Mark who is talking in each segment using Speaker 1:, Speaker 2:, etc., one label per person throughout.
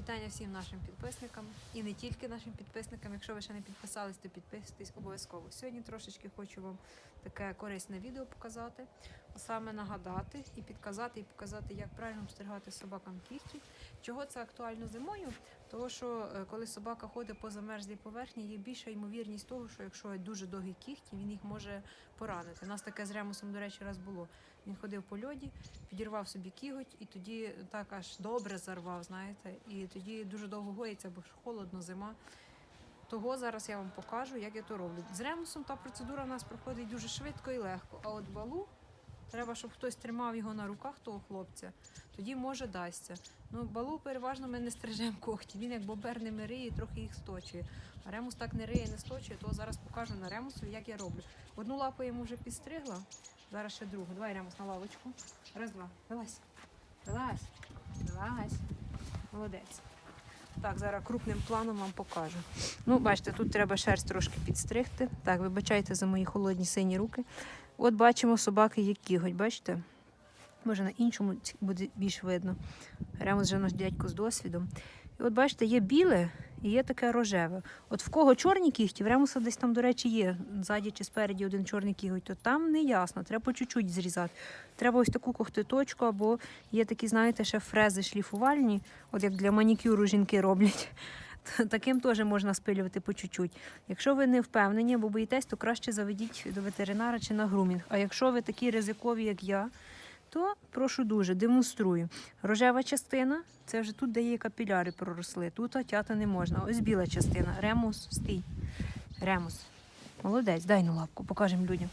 Speaker 1: Вітання всім нашим підписникам і не тільки нашим підписникам. Якщо ви ще не підписались, то підписуйтесь обов'язково. Сьогодні трошечки хочу вам таке корисне відео показати, а саме нагадати і підказати, і показати, як правильно обстригати собакам кігті. Чого це актуально зимою? Тому що е, коли собака ходить по замерзлій поверхні, є більша ймовірність того, що якщо дуже довгі кігті, він їх може поранити. У нас таке з ремусом, до речі, раз було. Він ходив по льоді, підірвав собі кіготь, і тоді так аж добре зарвав, знаєте, і тоді дуже довго гоїться, бо ж холодно, зима. Того зараз я вам покажу, як я то роблю. З ремусом та процедура в нас проходить дуже швидко і легко. А от балу треба, щоб хтось тримав його на руках, того хлопця, тоді може дасться. Ну, балу переважно ми не стрижемо когті. Він як бобер не риє і трохи їх сточує. А ремус так не риє, не сточує, то зараз покажу на ремусу, як я роблю. Одну лапу йому вже підстригла, зараз ще другу. Давай ремус на лавочку. Раз, два. Вилазь. Вилазь. Вилазь. Молодець. Так, зараз крупним планом вам покажу. Ну, бачите, тут треба шерсть трошки підстригти. Так, вибачайте за мої холодні сині руки. От бачимо собаки, як кіготь, бачите? Може, на іншому буде більш видно. Ремус вже наш дядько з досвідом. І от бачите, є біле і є таке рожеве. От в кого чорні кігті, в ремуса десь там, до речі, є ззаді чи спереді один чорний кіготь, то там не ясно, треба по чуть-чуть зрізати. Треба ось таку когтеточку, або є такі, знаєте, ще фрези шліфувальні, от як для манікюру жінки роблять. Таким теж можна спилювати по чуть-чуть. Якщо ви не впевнені або боїтесь, то краще заведіть до ветеринара чи на грумінг. А якщо ви такі ризикові, як я, то прошу дуже, демонструю. Рожева частина це вже тут, де є капіляри проросли. Тут тята не можна. Ось біла частина. Ремус, стій. Ремус. Молодець, дай на лапку, покажемо людям.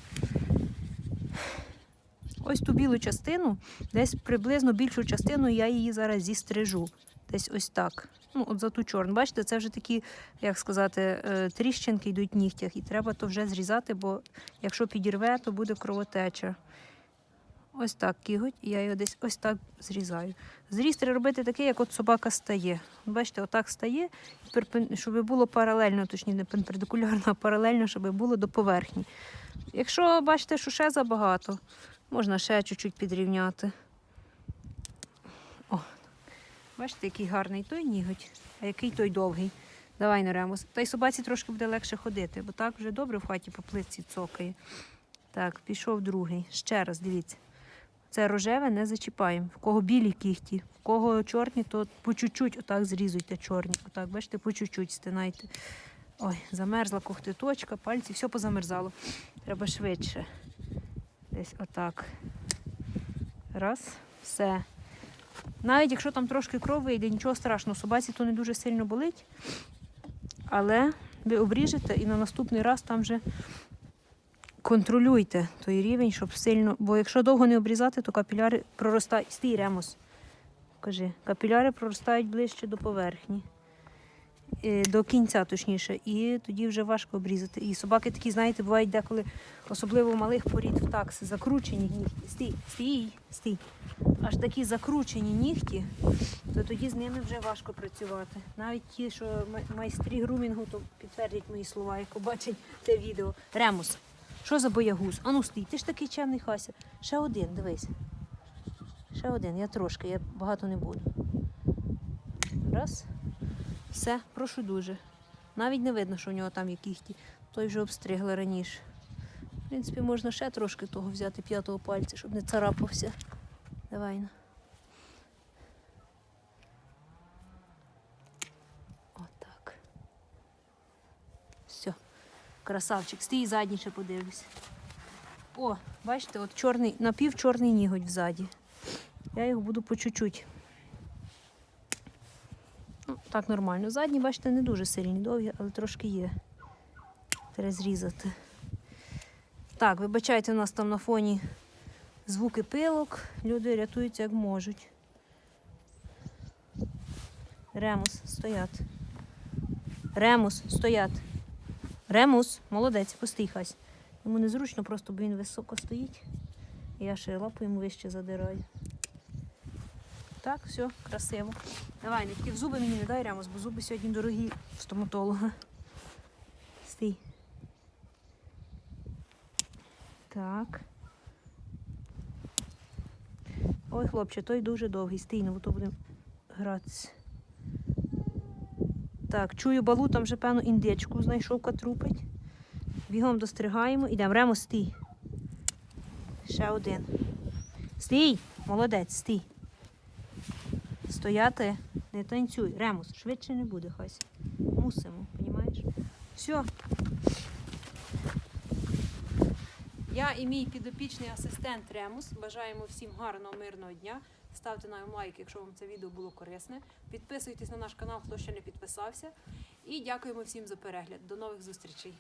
Speaker 1: Ось ту білу частину, десь приблизно більшу частину я її зараз зістрижу. Десь ось так. Ну, от за ту чорну. Бачите, це вже такі, як сказати, е, тріщинки йдуть в нігтях, і треба то вже зрізати, бо якщо підірве, то буде кровотеча. Ось так кіготь, і я його десь ось так зрізаю. Зріз треба робити такий, як от собака стає. Бачите, отак стає, щоб було паралельно, точніше, не перпендикулярно, а паралельно, щоб було до поверхні. Якщо бачите, що ще забагато, можна ще чуть-чуть підрівняти. О, бачите, який гарний той ніготь, а який той довгий. Давай на. Та й собаці трошки буде легше ходити, бо так вже добре в хаті по плитці цокає. Так, пішов другий. Ще раз, дивіться. Це рожеве не зачіпаємо. В кого білі кігті, в кого чорні, то по чуть-чуть отак зрізуйте чорні. Отак, бачите, по чуть-чуть стинайте. Ой, замерзла когтиточка, пальці, все позамерзало. Треба швидше. Десь отак. Раз, все. Навіть якщо там трошки кров вийде, нічого страшного, собаці то не дуже сильно болить. Але ви обріжете і на наступний раз там вже контролюйте той рівень, щоб сильно. Бо якщо довго не обрізати, то капіляри проростають. Стій, ремос. Кажи, капіляри проростають ближче до поверхні. Е, До кінця, точніше, і тоді вже важко обрізати. І собаки такі, знаєте, бувають деколи, особливо малих порід в такси, закручені нігті. Стій, стій, стій. Аж такі закручені нігті, то тоді з ними вже важко працювати. Навіть ті, що майстрі грумінгу, то підтвердять мої слова, як побачать те відео. Ремус, що за боягуз? Ану стій, ти ж такий чемний хася. Ще один, дивись. Ще один, я трошки, я багато не буду. Раз. Все, прошу дуже. Навіть не видно, що в нього там є кіхті. Той вже обстригли раніше. В принципі, можна ще трошки того взяти п'ятого пальця, щоб не царапався. Давай. на. Отак. Все. Красавчик. Стій задній ще подивлюсь. О, бачите, от чорний, напівчорний ніготь взаді. Я його буду по чуть-чуть. Так нормально. Задні, бачите, не дуже сильні, довгі, але трошки є. Треба зрізати. Так, вибачайте, у нас там на фоні звуки пилок. Люди рятуються як можуть. Ремус, стоять. Ремус, стоять. Ремус, молодець, постій хась. Йому незручно, просто бо він високо стоїть. Я ще лапу йому вище задираю. Так, все, красиво. Давай, не тільки в зуби мені не дай ремус, бо зуби сьогодні дорогі в стоматолога. Стій. Так. Ой, хлопче, той дуже довгий. Стій, ну то будемо гратися. Так, чую балу, там вже певно індичку знайшов катрупить. Бігом достригаємо, ідемо. Ремо, стій. Ще один. Стій! Молодець, стій. Стояти, не танцюй. Ремус, швидше не буде, хась. Мусимо, понімаєш? Все. Я і мій підопічний асистент Ремус. Бажаємо всім гарного, мирного дня. Ставте нам лайк, якщо вам це відео було корисне. Підписуйтесь на наш канал, хто ще не підписався. І дякуємо всім за перегляд. До нових зустрічей.